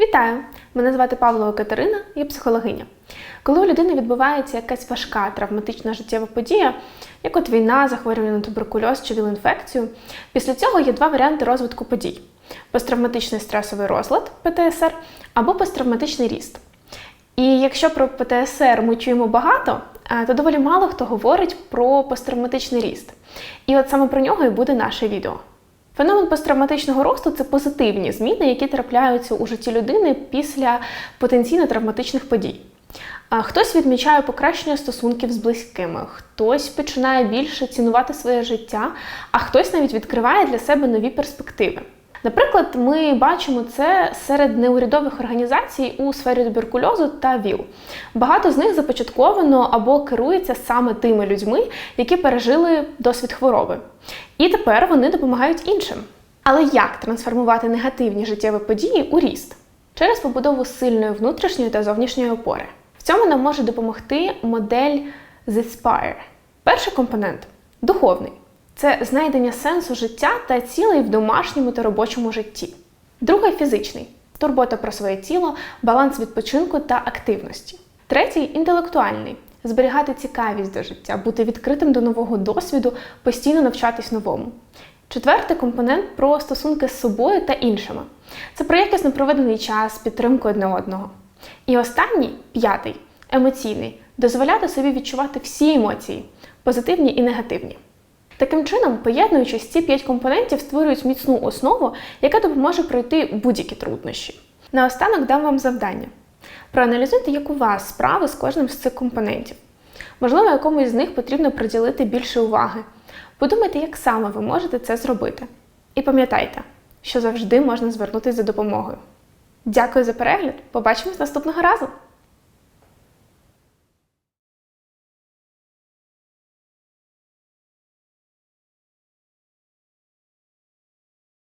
Вітаю! Мене звати Павлова Катерина, я психологиня. Коли у людини відбувається якась важка травматична життєва подія, як от війна, захворювання на туберкульоз чи віл-інфекцію, після цього є два варіанти розвитку подій: посттравматичний стресовий розлад ПТСР або посттравматичний ріст. І якщо про ПТСР ми чуємо багато, то доволі мало хто говорить про посттравматичний ріст. І от саме про нього і буде наше відео. Феномен посттравматичного росту це позитивні зміни, які трапляються у житті людини після потенційно травматичних подій. Хтось відмічає покращення стосунків з близькими, хтось починає більше цінувати своє життя, а хтось навіть відкриває для себе нові перспективи. Наприклад, ми бачимо це серед неурядових організацій у сфері туберкульозу та ВІЛ. Багато з них започатковано або керується саме тими людьми, які пережили досвід хвороби. І тепер вони допомагають іншим. Але як трансформувати негативні життєві події у ріст? Через побудову сильної внутрішньої та зовнішньої опори. В цьому нам може допомогти модель The Перший компонент духовний це знайдення сенсу життя та цілей в домашньому та робочому житті. Другий фізичний турбота про своє тіло, баланс відпочинку та активності. Третій інтелектуальний зберігати цікавість до життя, бути відкритим до нового досвіду, постійно навчатись новому. Четвертий компонент про стосунки з собою та іншими. Це про якісно проведений час, підтримку одне одного. І останній п'ятий емоційний дозволяти собі відчувати всі емоції, позитивні і негативні. Таким чином, поєднуючись, ці п'ять компонентів створюють міцну основу, яка допоможе пройти будь-які труднощі. Наостанок дам вам завдання. Проаналізуйте, як у вас справи з кожним з цих компонентів. Можливо, якомусь з них потрібно приділити більше уваги. Подумайте, як саме ви можете це зробити. І пам'ятайте, що завжди можна звернутися за допомогою. Дякую за перегляд! Побачимось наступного разу!